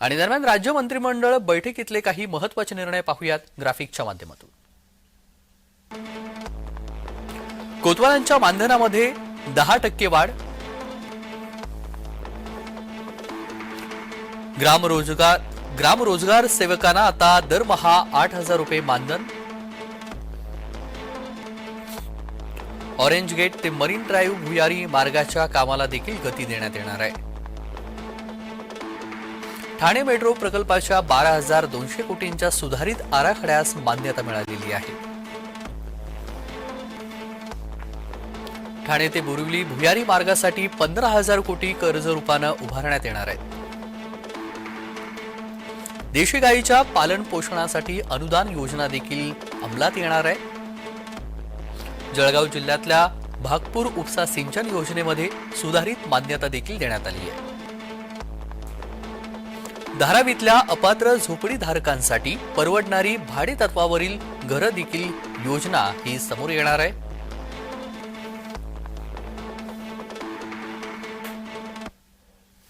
आणि दरम्यान राज्य मंत्रिमंडळ बैठकीतले काही महत्त्वाचे निर्णय पाहूयात ग्राफिकच्या माध्यमातून. कोतवालांच्या मानधनामध्ये दहा टक्के वाढ. ग्राम रोजगार सेवकांना आता दरमहा आठ हजार रुपये मानधन. ऑरेंज गेट ते मरीन ड्राईव्ह भुयारी मार्गाच्या कामाला देखील गती देण्यात येणार आहे. ठाणे मेट्रो प्रकल्पाच्या बारा हजार दोनशे कोटींच्या सुधारित आराखड्यास मान्यता मिळालेली आहे. ठाणे ते बोरिवली भुयारी मार्गासाठी पंधरा हजार कोटी कर्ज रूपानं उभारण्यात येणार आहेत देशी गायीच्या पालन पोषणासाठी अनुदान योजना देखील अंमलात येणार आहे. जळगाव जिल्ह्यातल्या भागपूर उपसा सिंचन योजनेमध्ये सुधारित मान्यता देखील देण्यात आली आहे. धारावीतल्या अपात्र झोपडीधारकांसाठी परवडणारी भाडे तत्वावरील घरं देखील योजना ही समोर येणार आहे.